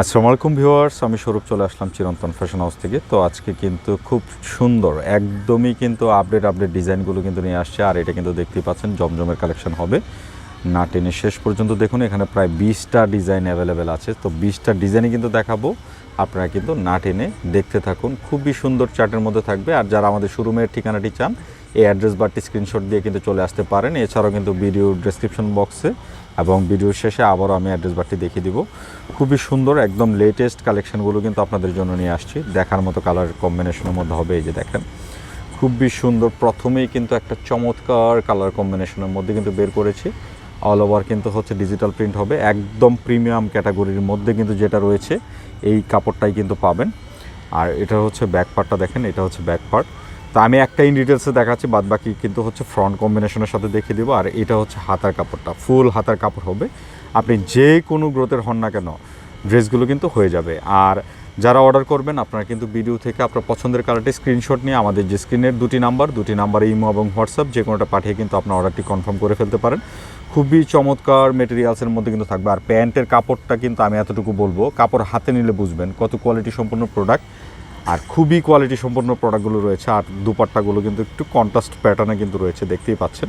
আসসালামু আলাইকুম ভিউয়ার্স, আমি স্বরূপ চলে আসলাম চিরন্তন ফ্যাশন হাউস থেকে। তো আজকে কিন্তু খুব সুন্দর, একদমই কিন্তু আপডেট আপডেট ডিজাইনগুলো কিন্তু নিয়ে আসছে, আর এটা কিন্তু দেখতেই পাচ্ছেন, জমজমের কালেকশন হবে। না টেনে শেষ পর্যন্ত দেখুন, এখানে প্রায় বিশটা ডিজাইন অ্যাভেলেবেল আছে। তো বিশটা ডিজাইনই কিন্তু দেখাবো, আপনারা কিন্তু না টেনে দেখতে থাকুন। খুবই সুন্দর চার্টের মধ্যে থাকবে, আর যারা আমাদের শোরুমের ঠিকানাটি চান, এই অ্যাড্রেস বারটি স্ক্রিনশট দিয়ে কিন্তু চলে আসতে পারেন। এছাড়াও কিন্তু ভিডিও ডেসক্রিপশন বক্সে এবং ভিডিওর শেষে আবারও আমি অ্যাড্রেস বারটি দেখিয়ে দিব। খুবই সুন্দর, একদম লেটেস্ট কালেকশনগুলো কিন্তু আপনাদের জন্য নিয়ে আসছি। দেখার মতো কালার কম্বিনেশনের মধ্যে হবে এই যে দেখেন। খুবই সুন্দর, প্রথমেই কিন্তু একটা চমৎকার কালার কম্বিনেশনের মধ্যে কিন্তু বের করেছি। অল ওভার কিন্তু হচ্ছে ডিজিটাল প্রিন্ট হবে। একদম প্রিমিয়াম ক্যাটাগরির মধ্যে কিন্তু যেটা রয়েছে, এই কাপড়টাই কিন্তু পাবেন। আর এটা হচ্ছে ব্যাক পার্টটা দেখেন, এটা হচ্ছে ব্যাক পার্ট তো আমি একটা ইন ডিটেলসে দেখাচ্ছি বাদ বাকি কিন্তু হচ্ছে ফ্রন্ট কম্বিনেশনের সাথে দেখিয়ে দেবো। আর এটা হচ্ছে হাতার কাপড়টা ফুল হাতার কাপড় হবে। আপনি যে কোনো গ্রোথের হন না কেন ড্রেসগুলো কিন্তু হয়ে যাবে। আর যারা অর্ডার করবেন, আপনারা কিন্তু ভিডিও থেকে আপনার পছন্দের কালারটি স্ক্রিনশট নিয়ে আমাদের যে স্ক্রিনের দুটি নাম্বার দুটি নাম্বারে ইমো এবং হোয়াটসঅ্যাপ, যে কোনোটা পাঠিয়ে কিন্তু আপনার অর্ডারটি কনফার্ম করে ফেলতে পারেন। খুবই চমৎকার মেটেরিয়ালসের মধ্যে কিন্তু থাকবে। আর প্যান্টের কাপড়টা কিন্তু আমি এতটুকু বলব, কাপড় হাতে নিলে বুঝবেন কত কোয়ালিটি সম্পন্ন প্রোডাক্ট আর খুবই কোয়ালিটি সম্পন্ন প্রোডাক্টগুলো রয়েছে। আর দুপাট্টাগুলো কিন্তু একটু কন্ট্রাস্ট প্যাটার্নে কিন্তু রয়েছে, দেখতেই পাচ্ছেন।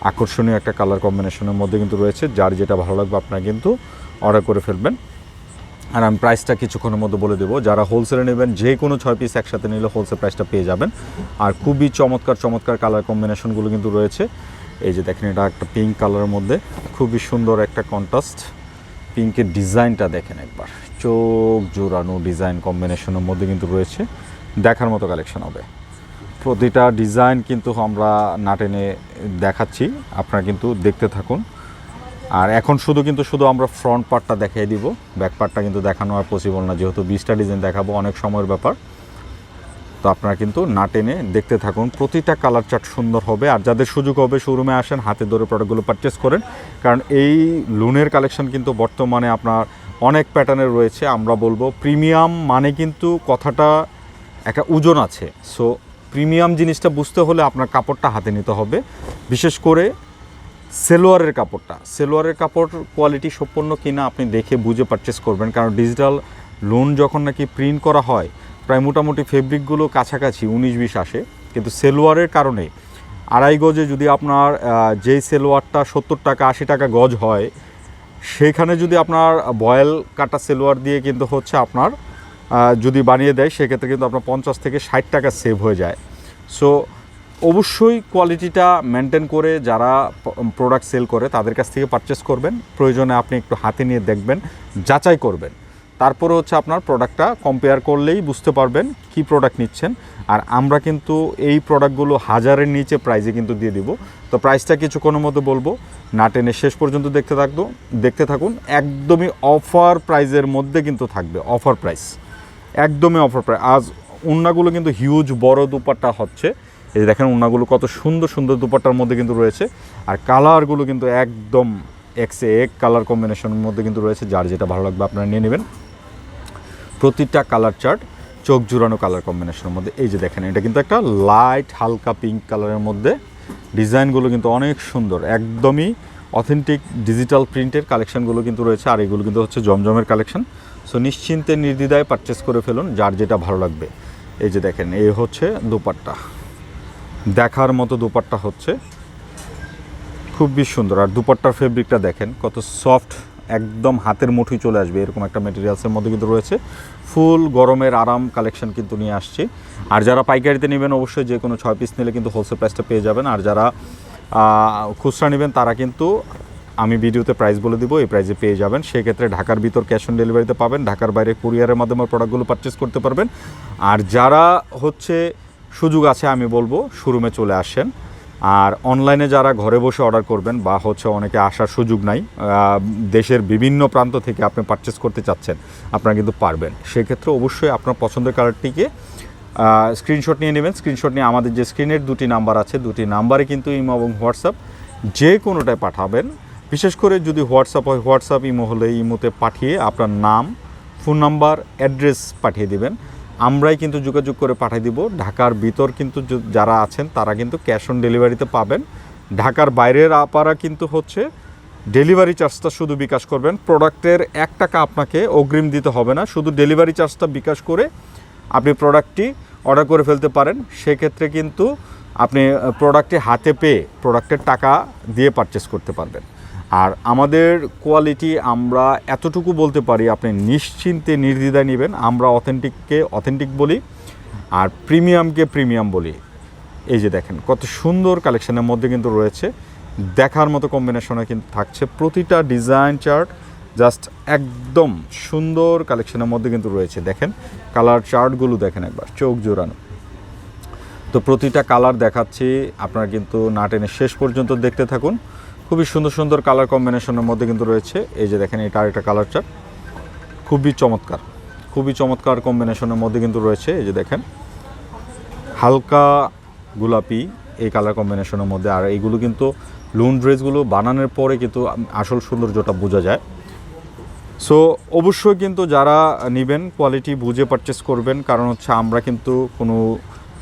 আকর্ষণীয় একটা কালার কম্বিনেশনের মধ্যে কিন্তু রয়েছে, যার যেটা ভালো লাগবে আপনারা কিন্তু অর্ডার করে ফেলবেন। আর আমি প্রাইসটা কিছুক্ষণের মধ্যে বলে দেবো। যারা হোলসেলে নেবেন, যে কোনো ছয় পিস একসাথে নিলে হোলসেল প্রাইসটা পেয়ে যাবেন। আর খুবই চমৎকার চমৎকার কালার কম্বিনেশনগুলো কিন্তু রয়েছে। এই যে দেখেন, এটা একটা পিঙ্ক কালারের মধ্যে। খুবই সুন্দর একটা কন্ট্রাস্ট পিঙ্কের ডিজাইনটা দেখেন একবার। চোখ জোড়ানো ডিজাইন কম্বিনেশনের মধ্যে কিন্তু রয়েছে। দেখার মতো কালেকশন হবে। প্রতিটা ডিজাইন কিন্তু আমরা নাটেনে দেখাচ্ছি। আপনারা কিন্তু দেখতে থাকুন। আর এখন শুধু কিন্তু শুধু আমরা ফ্রন্ট পার্টটা দেখিয়ে দিব। ব্যাক পার্টটা কিন্তু দেখানো আর পসিবল না। যেহেতু বিশটা ডিজাইন দেখাবো, অনেক সময়ের ব্যাপার। তো আপনারা কিন্তু না টেনে দেখতে থাকুন। প্রতিটা কালার চার্ট সুন্দর হবে। আর যাদের সুযোগ হবে শোরুমে আসেন, হাতে ধরে প্রোডাক্টগুলো পারচেস করেন। কারণ এই লুনের কালেকশন কিন্তু বর্তমানে আপনার অনেক প্যাটার্নের রয়েছে, আমরা বলব। প্রিমিয়াম মানে কিন্তু কথাটা একটা ওজন আছে। সো প্রিমিয়াম জিনিসটা বুঝতে হলে আপনার কাপড়টা হাতে নিতে হবে। বিশেষ করে সেলোয়ারের কাপড়টা। সেলোয়ারের কাপড় কোয়ালিটি সম্পন্ন কিনা আপনি দেখে বুঝে পারচেস করবেন। কারণ ডিজিটাল লোন যখন নাকি প্রিন্ট করা হয়, প্রায় মোটামুটি ফেব্রিকগুলো কাছাকাছি, উনিশ বিশ আসে। কিন্তু সেলোয়ারের কারণে আড়াই গজে যদি আপনার যেই সেলোয়ারটা সত্তর টাকা, আশি টাকা গজ হয় সেখানে যদি আপনার বয়েল কাটা সেলোয়ার দিয়ে কিন্তু হচ্ছে আপনার যদি বানিয়ে দেয়, সেক্ষেত্রে কিন্তু আপনার পঞ্চাশ থেকে ষাট টাকা সেভ হয়ে যায়। সো অবশ্যই কোয়ালিটিটা মেনটেন করে যারা প্রোডাক্ট সেল করে, তাদের কাছ থেকে পারচেস করবেন। প্রয়োজনে আপনি একটু হাতে নিয়ে দেখবেন, যাচাই করবেন। তারপরে হচ্ছে আপনার প্রোডাক্টটা কম্পেয়ার করলেই বুঝতে পারবেন কি প্রোডাক্ট নিচ্ছেন। আর আমরা কিন্তু এই প্রোডাক্টগুলো হাজারের নিচে প্রাইজে কিন্তু দিয়ে দিব। তো প্রাইসটা কিছুক্ষণের মধ্যে বলব, না টেনে শেষ পর্যন্ত দেখতে থাকব, দেখতে থাকুন, একদমই অফার প্রাইজের মধ্যে কিন্তু থাকবে অফার প্রাইস একদমই অফার প্রাইস আজ উন্নাগুলো কিন্তু হিউজ বড় দুপাট্টা হচ্ছে। এই দেখেন উন্নাগুলো কত সুন্দর সুন্দর দুপাট্টার মধ্যে কিন্তু রয়েছে। আর কালারগুলো কিন্তু একদম এক্সে এক কালার কম্বিনেশনের মধ্যে কিন্তু রয়েছে, যার যেটা ভালো লাগবে আপনারা নিয়ে নেবেন। প্রতিটা কালার চার্ট চোখ জুড়ানো কালার কম্বিনেশনের মধ্যে। এই যে দেখেন, এটা কিন্তু একটা লাইট হালকা পিঙ্ক কালারের মধ্যে। ডিজাইনগুলো কিন্তু অনেক সুন্দর, একদমই অথেন্টিক ডিজিটাল প্রিন্টের কালেকশানগুলো কিন্তু রয়েছে, আর এগুলো কিন্তু হচ্ছে জমজমের কালেকশান সো নিশ্চিন্তে নির্দ্বিধায় পারচেস করে ফেলুন, যার যেটা ভালো লাগবে। এই যে দেখেন এই হচ্ছে দুপাট্টা। দেখার মতো দুপাট্টা হচ্ছে। খুবই সুন্দর। আর দুপাট্টার ফেব্রিকটা দেখেন, কত সফট একদম হাতের মুঠি চলে আসবে এরকম একটা মেটেরিয়ালসের মধ্যে কিন্তু রয়েছে। ফুল গরমের আরাম কালেকশন কিন্তু নিয়ে আসছি। আর যারা পাইকারিতে নেবেন অবশ্যই যে কোনো ছয় পিস নিলে কিন্তু হোলসেল প্রাইসটা পেয়ে যাবেন। আর যারা খুচরা নেবেন তারা কিন্তু আমি ভিডিওতে প্রাইস বলে দিব, এই প্রাইসে পেয়ে যাবেন। সেক্ষেত্রে ঢাকার ভিতর ক্যাশ অন ডেলিভারিতে পাবেন, ঢাকার বাইরে কুরিয়ারের মাধ্যমে প্রোডাক্টগুলো পারচেস করতে পারবেন। আর যারা হচ্ছে সুযোগ আছে আমি বলব শোরুমে চলে আসেন। আর অনলাইনে যারা ঘরে বসে অর্ডার করবেন বা হচ্ছে অনেকে আসার সুযোগ নাই দেশের বিভিন্ন প্রান্ত থেকে আপনি পারচেস করতে চাচ্ছেন, আপনারা কিন্তু পারবেন। সেক্ষেত্রে অবশ্যই আপনার পছন্দের কালারটিকে স্ক্রিনশট নিয়ে নেবেন। স্ক্রিনশট নিয়ে আমাদের যে স্ক্রিনের দুটি নাম্বার আছে, দুটি নাম্বারে কিন্তু ইমো এবং হোয়াটসঅ্যাপ যে কোনোটায় পাঠাবেন। বিশেষ করে যদি হোয়াটসঅ্যাপ হয়, হোয়াটসঅ্যাপ ইমো হলে ইমোতে পাঠিয়ে আপনার নাম ফোন নাম্বার অ্যাড্রেস পাঠিয়ে দিবেন। আমরাই কিন্তু যোগাযোগ করে পাঠিয়ে দিব। ঢাকার ভিতর কিন্তু যারা আছেন, তারা কিন্তু ক্যাশ অন ডেলিভারিতে পাবেন। ঢাকার বাইরের আপারা কিন্তু হচ্ছে ডেলিভারি চার্জটা শুধু বিকাশ করবেন। প্রোডাক্টের এক টাকা আপনাকে অগ্রিম দিতে হবে না। শুধু ডেলিভারি চার্জটা বিকাশ করে আপনি প্রোডাক্টটি অর্ডার করে ফেলতে পারেন। সেক্ষেত্রে কিন্তু আপনি প্রোডাক্টটি হাতে পেয়ে প্রোডাক্টের টাকা দিয়ে পারচেস করতে পারবেন। আর আমাদের কোয়ালিটি আমরা এতটুকু বলতে পারি, আপনি নিশ্চিন্তে নির্দ্বিধায় নেবেন। আমরা অথেন্টিককে অথেন্টিক বলি আর প্রিমিয়ামকে প্রিমিয়াম বলি। এই যে দেখেন, কত সুন্দর কালেকশানের মধ্যে কিন্তু রয়েছে। দেখার মতো কম্বিনেশনে কিন্তু থাকছে। প্রতিটা ডিজাইন চার্ট জাস্ট একদম সুন্দর কালেকশানের মধ্যে কিন্তু রয়েছে। দেখেন কালার চার্টগুলো দেখেন একবার, চোখ জোড়ানো। তো প্রতিটা কালার দেখাচ্ছি, আপনারা কিন্তু না টেনে শেষ পর্যন্ত দেখতে থাকুন। খুবই সুন্দর সুন্দর কালার কম্বিনেশনের মধ্যে কিন্তু রয়েছে। এই যে দেখেন এটা আরেকটা কালার চার্ট খুবই চমৎকার খুবই চমৎকার কম্বিনেশনের মধ্যে কিন্তু রয়েছে। এই যে দেখেন, হালকা গোলাপি এই কালার কম্বিনেশনের মধ্যে। আর এইগুলো কিন্তু লুন ড্রেসগুলো বানানোর পরে কিন্তু আসল সৌন্দর্যটা বোঝা যায়। সো অবশ্যই কিন্তু যারা নেবেন কোয়ালিটি বুঝে পারচেস করবেন। কারণ হচ্ছে আমরা কিন্তু কোনো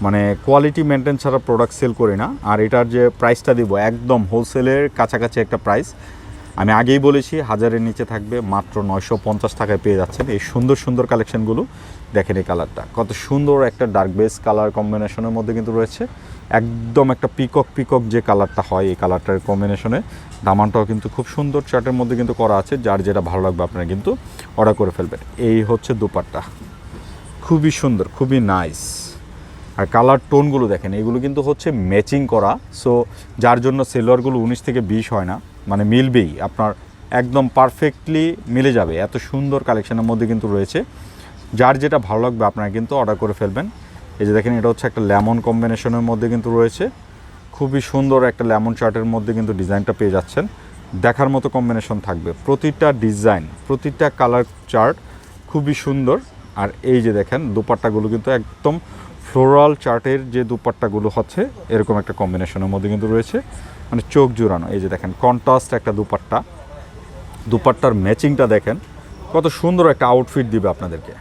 মানে কোয়ালিটি মেনটেন ছাড়া প্রোডাক্ট সেল করি না। আর এটার যে প্রাইসটা দিব, একদম হোলসেলের কাছাকাছি একটা প্রাইস আমি আগেই বলেছি, হাজারের নিচে থাকবে, মাত্র নয়শো পঞ্চাশ টাকায় পেয়ে যাচ্ছেন। এই সুন্দর সুন্দর কালেকশানগুলো দেখেন এই কালারটা কত সুন্দর একটা ডার্ক বেস কালার কম্বিনেশনের মধ্যে কিন্তু রয়েছে। একদম একটা পিকক পিকক যে কালারটা হয়, এই কালারটার কম্বিনেশনে দামানটাও কিন্তু খুব সুন্দর চার্টের মধ্যে কিন্তু করা আছে। যার যেটা ভালো লাগবে আপনারা কিন্তু অর্ডার করে ফেলবেন। এই হচ্ছে দুপাট্টা। খুবই সুন্দর, খুবই নাইস আর কালার টোনগুলো দেখেন, এগুলো কিন্তু হচ্ছে ম্যাচিং করা। সো যার জন্য সেলোয়ারগুলো উনিশ থেকে বিশ হয় না। মানে মিলবেই, আপনার একদম পারফেক্টলি মিলে যাবে। এত সুন্দর কালেকশনের মধ্যে কিন্তু রয়েছে। যার যেটা ভালো লাগবে, আপনারা কিন্তু অর্ডার করে ফেলবেন। এই যে দেখেন, এটা হচ্ছে একটা লেমন কম্বিনেশনের মধ্যে কিন্তু রয়েছে। খুবই সুন্দর একটা লেমন চার্টের মধ্যে কিন্তু ডিজাইনটা পেয়ে যাচ্ছেন। দেখার মতো কম্বিনেশন থাকবে। প্রতিটা ডিজাইন প্রতিটা কালার চার্ট খুবই সুন্দর। আর এই যে দেখেন, দুপাট্টাগুলো কিন্তু একদম ফ্লোরাল চার্টের যে দুপাট্টাগুলো হচ্ছে, এরকম একটা কম্বিনেশনের মধ্যে কিন্তু রয়েছে। মানে চোখ জুড়ানো, এই যে দেখেন কন্ট্রাস্ট একটা দুপাট্টা। দুপাট্টার ম্যাচিংটা দেখেন, কত সুন্দর একটা আউটফিট দিবে আপনাদেরকে।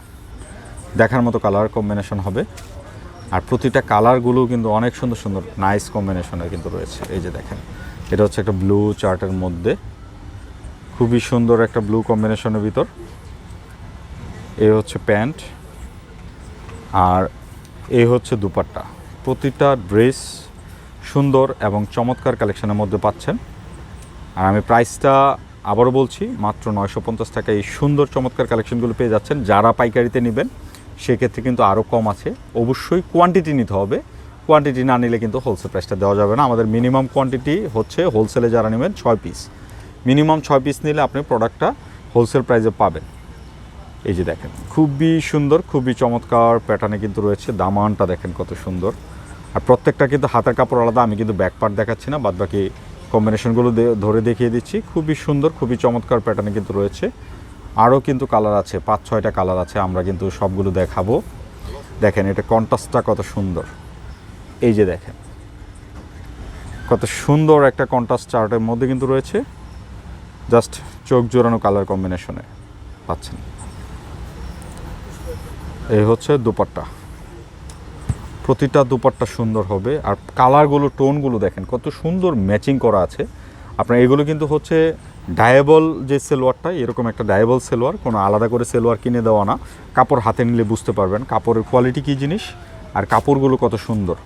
দেখার মতো কালার কম্বিনেশন হবে। আর প্রতিটা কালারগুলো কিন্তু অনেক সুন্দর সুন্দর নাইস কম্বিনেশনে কিন্তু রয়েছে। এই যে দেখেন, এটা হচ্ছে একটা ব্লু চার্টের মধ্যে। খুবই সুন্দর একটা ব্লু কম্বিনেশনের ভিতর। এই হচ্ছে প্যান্ট। আর এই হচ্ছে দুপাট্টা। প্রতিটা ড্রেস সুন্দর এবং চমৎকার কালেকশনের মধ্যে পাচ্ছেন। আর আমি প্রাইসটা আবারও বলছি, মাত্র নয়শো পঞ্চাশ টাকা এই সুন্দর চমৎকার কালেকশনগুলো পেয়ে যাচ্ছেন। যারা পাইকারিতে নেবেন, সেক্ষেত্রে কিন্তু আরও কম আছে। অবশ্যই কোয়ান্টিটি নিতে হবে। কোয়ান্টিটি না নিলে কিন্তু হোলসেল প্রাইসটা দেওয়া যাবে না। আমাদের মিনিমাম কোয়ান্টিটি হচ্ছে হোলসেলে যারা নেবেন, ছয় পিস মিনিমাম ছয় পিস নিলে আপনি প্রোডাক্টটা হোলসেল প্রাইসে পাবেন। এই যে দেখেন, খুবই সুন্দর, খুবই চমৎকার প্যাটার্নে কিন্তু রয়েছে। দামানটা দেখেন কত সুন্দর। আর প্রত্যেকটা কিন্তু হাতের কাপড় আলাদা, আমি কিন্তু ব্যাক পার্ট দেখাচ্ছি না বাদ বাকি কম্বিনেশনগুলো ধরে দেখিয়ে দিচ্ছি। খুবই সুন্দর, খুবই চমৎকার প্যাটার্নে কিন্তু রয়েছে। আরও কিন্তু কালার আছে, পাঁচ, ছয়টা কালার আছে, আমরা কিন্তু সবগুলো দেখাবো। দেখেন, এটা কন্ট্রাস্টটা কত সুন্দর। এই যে দেখেন, কত সুন্দর একটা কন্ট্রাস্ট চার্টের মধ্যে কিন্তু রয়েছে। জাস্ট চোখ জোড়ানো কালার কম্বিনেশনে পাচ্ছেন। এই হচ্ছে দুপাট্টা। প্রতিটা দুপাট্টা সুন্দর হবে। আর কালারগুলো, টোনগুলো দেখেন, কত সুন্দর ম্যাচিং করা আছে। আপনার এগুলো কিন্তু হচ্ছে ডায়েবল যে সেলোয়ারটা, এরকম একটা ডায়েবল সেলোয়ার, কোনো আলাদা করে সেলোয়ার কিনে দেওয়া না। কাপড় হাতে নিলে বুঝতে পারবেন, কাপড়ের কোয়ালিটি কী জিনিস আর কাপড়গুলো কত সুন্দর।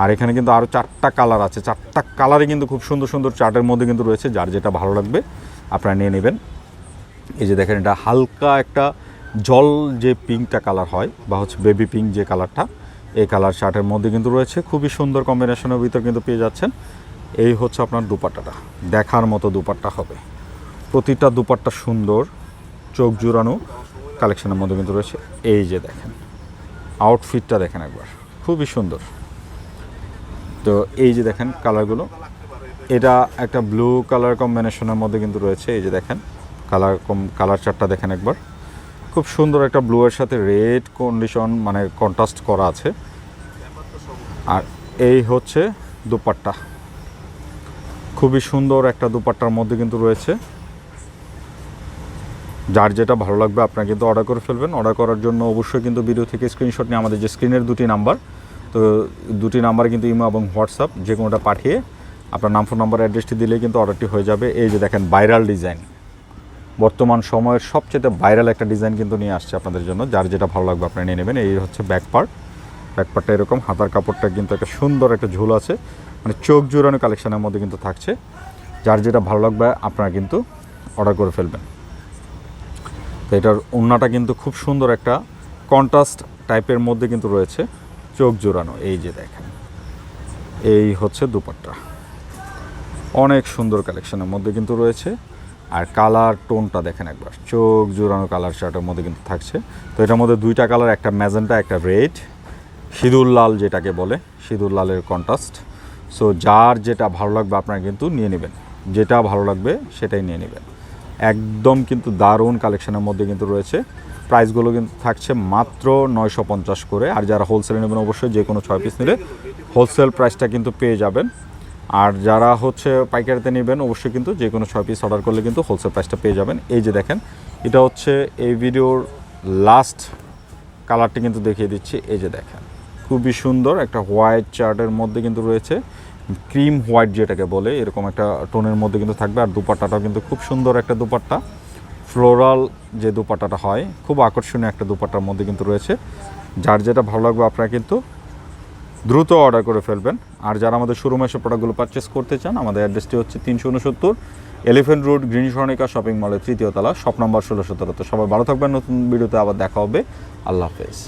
আর এখানে কিন্তু আরও চারটা কালার আছে। চারটা কালারে কিন্তু খুব সুন্দর সুন্দর চার্টের মধ্যে কিন্তু রয়েছে, যার যেটা ভালো লাগবে আপনারা নিয়ে নেবেন। এই যে দেখেন, এটা হালকা একটা জল যে পিঙ্কটা কালার হয় বা হচ্ছে বেবি পিঙ্ক যে কালারটা, এই কালার শার্টের মধ্যে কিন্তু রয়েছে। খুবই সুন্দর কম্বিনেশনের ভিতর কিন্তু পেয়ে যাচ্ছেন। এই হচ্ছে আপনার দুপাট্টাটা। দেখার মতো দুপাট্টা হবে। প্রতিটা দুপাট্টা সুন্দর, চোখ জুড়ানো কালেকশনের মধ্যে কিন্তু রয়েছে। এই যে দেখেন আউটফিটটা দেখেন একবার। খুবই সুন্দর। তো এই যে দেখেন কালারগুলো, এটা একটা ব্লু কালার কম্বিনেশনের মধ্যে কিন্তু রয়েছে। এই যে দেখেন কালার কম কালার চারটা দেখেন একবার। খুব সুন্দর একটা ব্লু এর সাথে রেড কন্ডিশন মানে কন্ট্রাস্ট করা আছে। আর এই হচ্ছে দুপাট্টা। খুবই সুন্দর একটা দুপাট্টার মধ্যে কিন্তু রয়েছে। যার যেটা ভালো লাগবে আপনারা কিন্তু অর্ডার করে ফেলবেন। অর্ডার করার জন্য অবশ্যই কিন্তু ভিডিও থেকে স্ক্রিনশট নিয়ে আমাদের যে স্ক্রিনের দুটি নাম্বার তো দুটি নাম্বার কিন্তু ইমো এবং হোয়াটসঅ্যাপ যে কোনোটা পাঠিয়ে আপনার নাম ফোন নাম্বার অ্যাড্রেসটি দিলেই কিন্তু অর্ডারটি হয়ে যাবে। এই যে দেখেন ভাইরাল ডিজাইন বর্তমান সময়ের সবচেয়ে ভাইরাল একটা ডিজাইন কিন্তু নিয়ে আসছে আপনাদের জন্য। যার যেটা ভালো লাগবে আপনারা নিয়ে নেবেন, এই হচ্ছে ব্যাক পার্ট। ব্যাক পার্টটা এরকম, হাতার কাপড়টা কিন্তু একটা সুন্দর একটা ঝুল আছে। মানে চোখ জোড়ানো কালেকশনের মধ্যে কিন্তু থাকছে। যার যেটা ভালো লাগবে আপনারা কিন্তু অর্ডার করে ফেলবেন। তো এটার ওড়নাটা কিন্তু খুব সুন্দর একটা কন্ট্রাস্ট টাইপের মধ্যে কিন্তু রয়েছে, চোখ জোড়ানো। এই যে দেখেন, এই হচ্ছে দুপাট্টা। অনেক সুন্দর কালেকশনের মধ্যে কিন্তু রয়েছে। আর কালার টোনটা দেখেন একবার। চোখ জোড়ানো কালার শার্টের মধ্যে কিন্তু থাকছে। তো এটার মধ্যে দুইটা কালার, একটা ম্যাজেন্টা, একটা রেড। সিঁদুর লাল যেটাকে বলে, সিঁদুর লালের কন্ট্রাস্ট সো যার যেটা ভালো লাগবে আপনারা কিন্তু নিয়ে নেবেন। যেটা ভালো লাগবে সেটাই নিয়ে নেবেন। একদম কিন্তু দারুণ কালেকশনের মধ্যে কিন্তু রয়েছে। প্রাইসগুলো কিন্তু থাকছে মাত্র নয়শো পঞ্চাশ করে। আর যারা হোলসেলে নেবেন অবশ্যই যে কোনো ছয় পিস নিলে হোলসেল প্রাইসটা কিন্তু পেয়ে যাবেন। আর যারা হচ্ছে পাইকারিতে নেবেন, অবশ্যই কিন্তু যে কোনো ছয় পিস অর্ডার করলে কিন্তু হোলসেল প্রাইসটা পেয়ে যাবেন। এই যে দেখেন, এটা হচ্ছে এই ভিডিওর লাস্ট কালারটি কিন্তু দেখিয়ে দিচ্ছি। এই যে দেখেন, খুবই সুন্দর একটা হোয়াইট চার্টের মধ্যে কিন্তু রয়েছে। ক্রিম হোয়াইট যেটাকে বলে, এরকম একটা টোনের মধ্যে কিন্তু থাকবে। আর দুপাট্টাটাও কিন্তু খুব সুন্দর একটা দুপাট্টা। ফ্লোরাল যে দুপাট্টাটা হয়, খুব আকর্ষণীয় একটা দুপাট্টার মধ্যে কিন্তু রয়েছে। যার যেটা ভালো লাগবে আপনারা কিন্তু দ্রুত অর্ডার করে ফেলবেন। আর যারা আমাদের শোরুমে এসে প্রোডাক্টগুলো পারচেস করতে চান, আমাদের অ্যাড্রেসটি হচ্ছে তিনশো উনসত্তর এলিফেন্ট রোড গ্রিন সরণিকা শপিং মলের তৃতীয় তলা শপ নম্বর ষোলো সতেরো তো সবাই ভালো থাকবেন, নতুন ভিডিওতে আবার দেখা হবে। আল্লাহ হাফেজ।